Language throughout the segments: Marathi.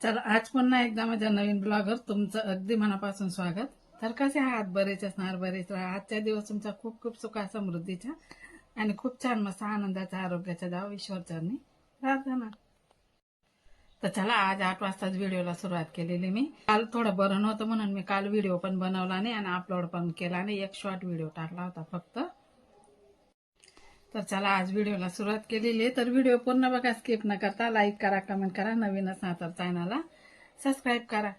तर आज पुन्हा एकदा माझ्या नवीन ब्लॉगर तुमचं अगदी मनापासून स्वागत. तर कसे आहात? बरेच असणार बरेच राहा. आजच्या दिवस तुमचा खूप खूप सुखा समृद्धीचा आणि खूप छान मस्त आनंदाचा आरोग्याचा दाव ईश्वरचरणी प्रार्थना तर चला आज आठ वाजताच व्हिडिओला सुरुवात केलेली मी. काल थोडं बरं नव्हतं म्हणून मी काल व्हिडिओ पण बनवला नाही आणि अपलोड पण केला नाही. एक शॉर्ट व्हिडिओ टाकला होता फक्त. तर चला आज व्हिडिओला सुरुवात केलेली आहे. तर व्हिडिओ पूर्ण बघा स्किप न करता लाईक करा कमेंट करा नवीन असणार तर चॅनलला सबस्क्राईब करा.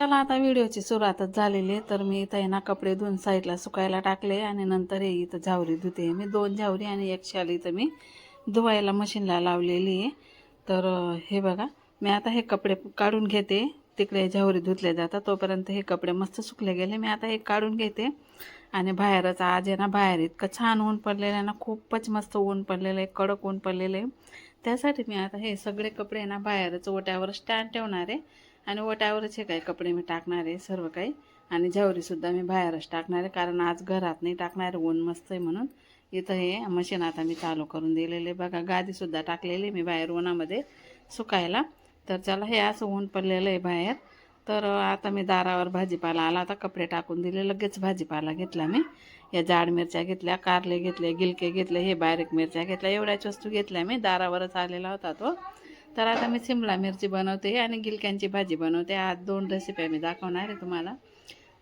चला आता व्हिडिओची सुरुवातच झालेली आहे. तर मी इथं ना कपडे धुवून साईडला सुकायला टाकले आणि नंतर हे इथं झावरी धुते मी दोन झावरी आणि एक शाल इथं मी धुवायला मशीनला लावलेली आहे. तर हे बघा मी आता हे कपडे काढून घेते. तिकडे झावरी धुतले जातात तोपर्यंत हे कपडे मस्त सुकले गेले. मी आता हे काढून घेते. आणि बाहेरच आज आहे ना बाहेर इतकं छान ऊन पडलेलं आहे ना खूपच मस्त ऊन पडलेलं आहे कडक ऊन पडलेलं आहे. त्यासाठी मी आता हे सगळे कपडे आहे ना बाहेरच ओट्यावर स्टँड ठेवणार आहे. आणि ओट्यावरच हे काही कपडे मी टाकणार आहे सर्व काही. आणि झवरीसुद्धा मी बाहेरच टाकणार आहे कारण आज घरात नाही टाकणार ऊन मस्त आहे म्हणून. इथं हे मशीन आता मी चालू करून दिलेले बघा गादीसुद्धा टाकलेली मी बाहेर उन्हामध्ये सुकायला. तर चला हे असं ऊन पडलेलं आहे बाहेर. तर आता मी दारावर भाजीपाला आला. आता कपडे टाकून दिले. लगेच भाजीपाला घेतला मी. या जाड मिरच्या घेतल्या कारले घेतले गिलके घेतले हे बारीक मिरच्या घेतल्या. एवढ्याच वस्तू घेतल्या मी. दारावरच आलेला होता तो. तर आता मी सिमला मिरची बनवते आणि गिलक्यांची भाजी बनवते. आज दोन रेसिपी मी दाखवणार आहे तुम्हाला.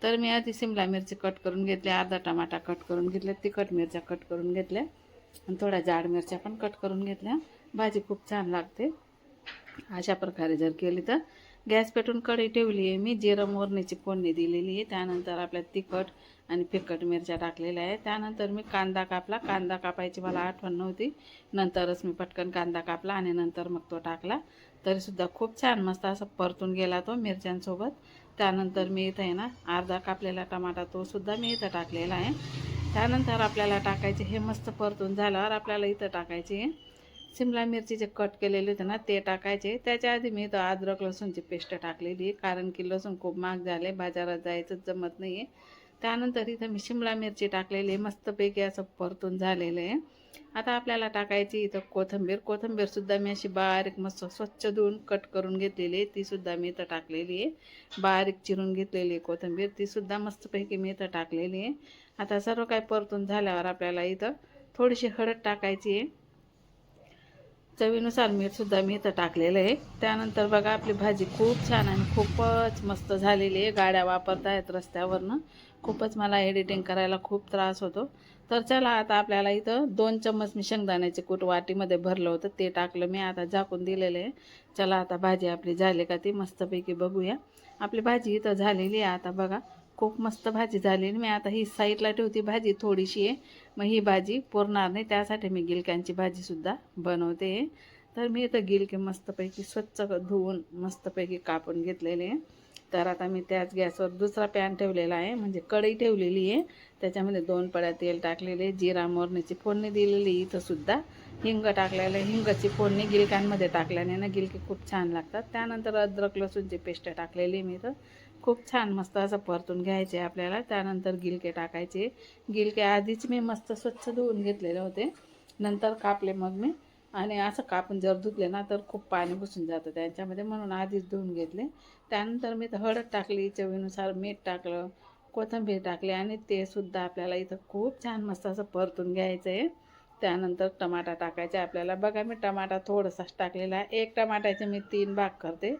तर मी आधी सिमला मिरची कट करून घेतली. अर्धा टमाटा कट करून घेतले. तिखट मिरच्या कट करून घेतल्या. आणि थोड्या जाड मिरच्या पण कट करून घेतल्या. भाजी खूप छान लागते. अशा प्रकारे जर केली तर. गॅस पेटून कढई ठेवली आहे मी. जिरं मोरणीची फोडणी दिलेली आहे. त्यानंतर आपल्या तिखट आणि फिकट मिरच्या टाकलेल्या आहे त्यानंतर मी कांदा कापला. कांदा कापायची मला आठवण नव्हती. नंतरच मी पटकन कांदा कापला आणि नंतर मग तो टाकला. तरीसुद्धा खूप छान मस्त असं परतून गेला तो मिरच्यांसोबत. त्यानंतर मी इथं आहे ना अर्धा कापलेला टमाटा तो सुद्धा मी इथं टाकलेला आहे. त्यानंतर आपल्याला टाकायचे हे मस्त परतून झाल्यावर आपल्याला इथं टाकायचे शिमला मिरची मिरचीचे कट केलेले होते ना ते टाकायचे. त्याच्या आधी मी इथं अद्रक लसूणची पेस्ट टाकलेली आहे कारण की लसूण खूप महाग झाले बाजारात जायचं जमत नाही आहे त्यानंतर इथं मी शिमला मिरची टाकलेली आहे मस्तपैकी असं परतून झालेलं आहे. आता आपल्याला टाकायची इथं कोथिंबीर. कोथिंबीरसुद्धा मी अशी बारीक मस्त स्वच्छ धुवून कट करून घेतलेली आहे. तीसुद्धा मी इथं टाकलेली आहे. बारीक चिरून घेतलेली आहे कोथिंबीर. तीसुद्धा मस्तपैकी मी इथं टाकलेली आहे. आता सर्व काही परतून झाल्यावर आपल्याला इथं थोडीशी हळद टाकायची आहे. चवीनुसार मीठसुद्धा मी इथं टाकलेलं आहे. त्यानंतर बघा आपली भाजी खूप छान आणि खूपच मस्त झालेली आहे. गाड्या वापरता रस्त्यावरनं. खूपच मला एडिटिंग करायला खूप त्रास होतो. तर चला आता आपल्याला इथं दोन चम्मच मी शेंगदाण्याचे कूट वाटीमध्ये भरलं होतं. ते टाकलं मी आता झाकून दिलेलं आहे. चला आता भाजी आपली झाली का ती? मस्तपैकी बघूया. आपली भाजी इथं झालेली आहे. आता बघा खूप मस्त भाजी झालेली मी आता ही साईडला ठेवती भाजी थोडीशी आहे. मग ही भाजी पुरणार नाही त्यासाठी मी गिलक्यांची भाजीसुद्धा बनवते. तर मी इथं गिलके मस्तपैकी स्वच्छ धुवून मस्तपैकी कापून घेतलेले आहे. तर आता मी त्याच गॅसवर दुसरा पॅन ठेवलेला आहे म्हणजे कढई ठेवलेली आहे. त्याच्यामध्ये दोन पड्या तेल टाकलेले जिरा मोरणीची फोडणी दिलेली इथं सुद्धा. हिंग टाकलेलं हिंगची हिंगाची फोडणी गिलक्यांमध्ये टाकल्याने ना गिलके खूप छान लागतात. त्यानंतर अद्रक लसूणची पेस्ट टाकलेली मी इथं. खूप छान मस्त असं परतून घ्यायचे आपल्याला. त्यानंतर गिलके टाकायचे. गिलके आधीच मी मस्त स्वच्छ धुवून घेतलेले होते. नंतर कापले मग मी. आणि असं कापून जर धुतले ना तर खूप पाणी घुसून जातं त्यांच्यामध्ये. म्हणून आधीच धुवून घेतले. त्यानंतर मी हळद टाकली चवीनुसार मीठ टाकलं कोथिंबीर टाकली आणि ते सुद्धा आपल्याला इथं खूप छान मस्त असं परतून घ्यायचं आहे त्यानंतर टमाटा टाकायचे आपल्याला. बघा मी टमाटा थोडासाच टाकलेला आहे. एक टमाट्याचे मी तीन भाग करते.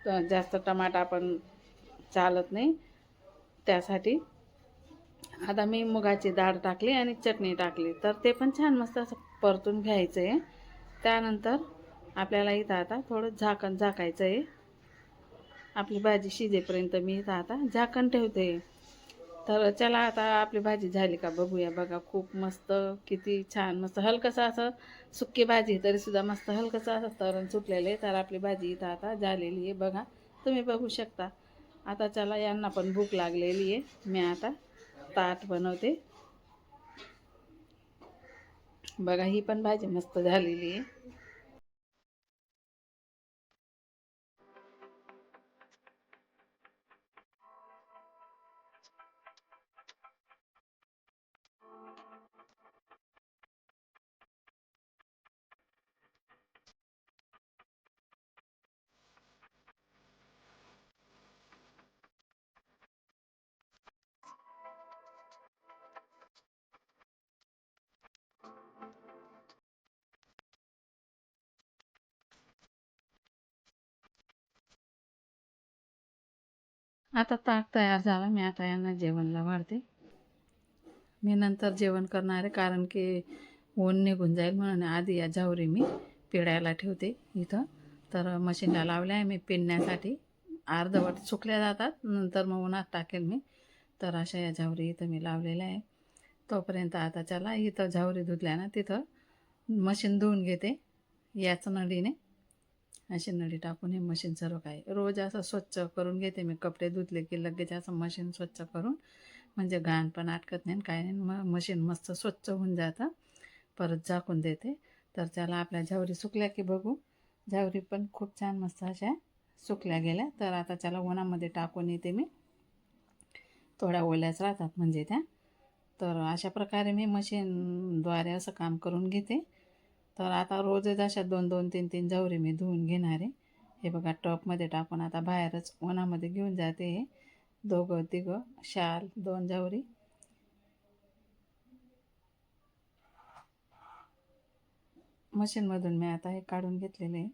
तर जास्त टमाटा पण चालत नाही. त्यासाठी. आता मी मुगाची डाळ टाकली आणि चटणी टाकली. तर ते पण छान मस्त असं परतून घ्यायचं आहे त्यानंतर आपल्याला इथं आता थोडं झाकण झाकायचं आहे आपली भाजी शिजेपर्यंत मी इथं आता झाकण ठेवते. तर चला आता आपली भाजी झाली का बघूया. बघा खूप मस्त किती छान मस्त. हलकंसं असं सुक्की भाजी तरीसुद्धा मस्त हलकंसं असं तरण सुटलेलं आहे. तर आपली भाजी इथं आता झालेली आहे. बघा तुम्ही बघू शकता. आता चला यांना पण भूक लागलेली आहे. मी आता ताट बनवते. बघा ही पण भाजी मस्त झालेली आहे. आता ताक तयार झाला. मी आता यांना जेवणला वाढते. मी नंतर जेवण करणार आहे कारण की ऊन निघून जाईल म्हणून आधी या झावरी मी पिडायला ठेवते इथं. तर मशीनला लावल्या आहे मी पिळण्यासाठी अर्धवट सुकल्या जातात. नंतर मग उन्हात टाकेल मी. तर अशा या झावरी इथं मी लावलेल्या आहे. तोपर्यंत आता चला इथं झावरी धुतल्या ना तिथं मशीन धुवून घेते. याच नडीने अशी नळी टाकून हे मशीन सर्व काही. रोज असं स्वच्छ करून घेते मी. कपडे धुतले की लगेच असं मशीन स्वच्छ करून म्हणजे घाण पण अटकत नाही काय नाही मग मशीन मस्त स्वच्छ होऊन जातं. परत झाकून देते. तर त्याला आपल्या झावरी सुकल्या की बघू. झावरी पण खूप छान मस्त अशा सुकल्या गेल्या. तर आता त्याला उन्हामध्ये टाकून येते मी. थोड्या ओल्याच राहतात म्हणजे त्या. तर अशा प्रकारे मी मशीनद्वारे असं काम करून घेते. तर आता रोजच अशा दोन दोन तीन तीन जावरी मी धुवून घेणार. आहे हे बघा टपमध्ये टाकून आता बाहेरच उन्हामध्ये घेऊन जाते हे. दोघं तिघं शाल दोन जावरी. मशीनमधून मी आता हे काढून घेतलेले. आहे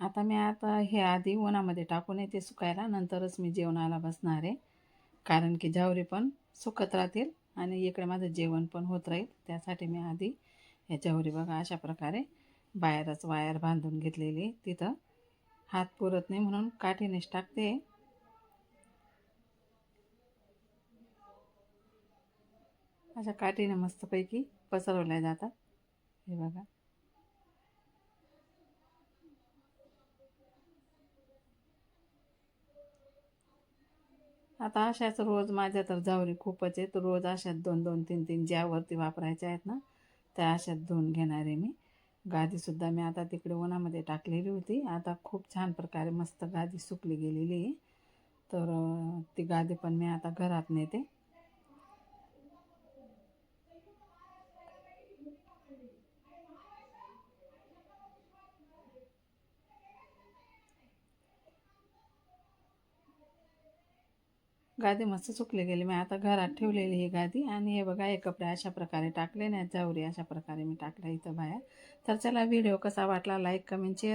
आता मी आता हे आधी उन्हामध्ये टाकून येते सुकायला. नंतरच मी जेवणाला बसणार आहे. कारण की जावरी पण सुकत राहतील. आणि इकडे माझं जेवण पण होत राहील. त्यासाठी मी आधी ह्याच्यावरी बघा अशा प्रकारे बाहेरच वायर बांधून घेतलेली तिथं. हात पुरत नाही म्हणून काठीनेच टाकते. अशा काठीने मस्तपैकी पसरवल्या जातात. हे बघा. आता अशाच रोज माझ्या तर जावरी खूपच आहेत. रोज अशाच दोन दोन तीन तीन ज्यावरती वापरायच्या आहेत ना त्या अशात धुवून घेणार आहे मी. गादीसुद्धा मी आता तिकडे उन्हामध्ये टाकलेली होती. आता खूप छान प्रकारे मस्त गादी सुकली गेलेली आहे. तर ती गादी पण मी आता घरात नेते. गादी मस्त सुकली गेली. मी आता घरात ठेवलेली ही गादी आणि हे बघा हे कपडे अशा प्रकारे टाकले नाही. जावरी अशा प्रकारे मी टाकल्या इथं बाहेर. तर चला व्हिडिओ कसा वाटला लाईक कमेंट शेअर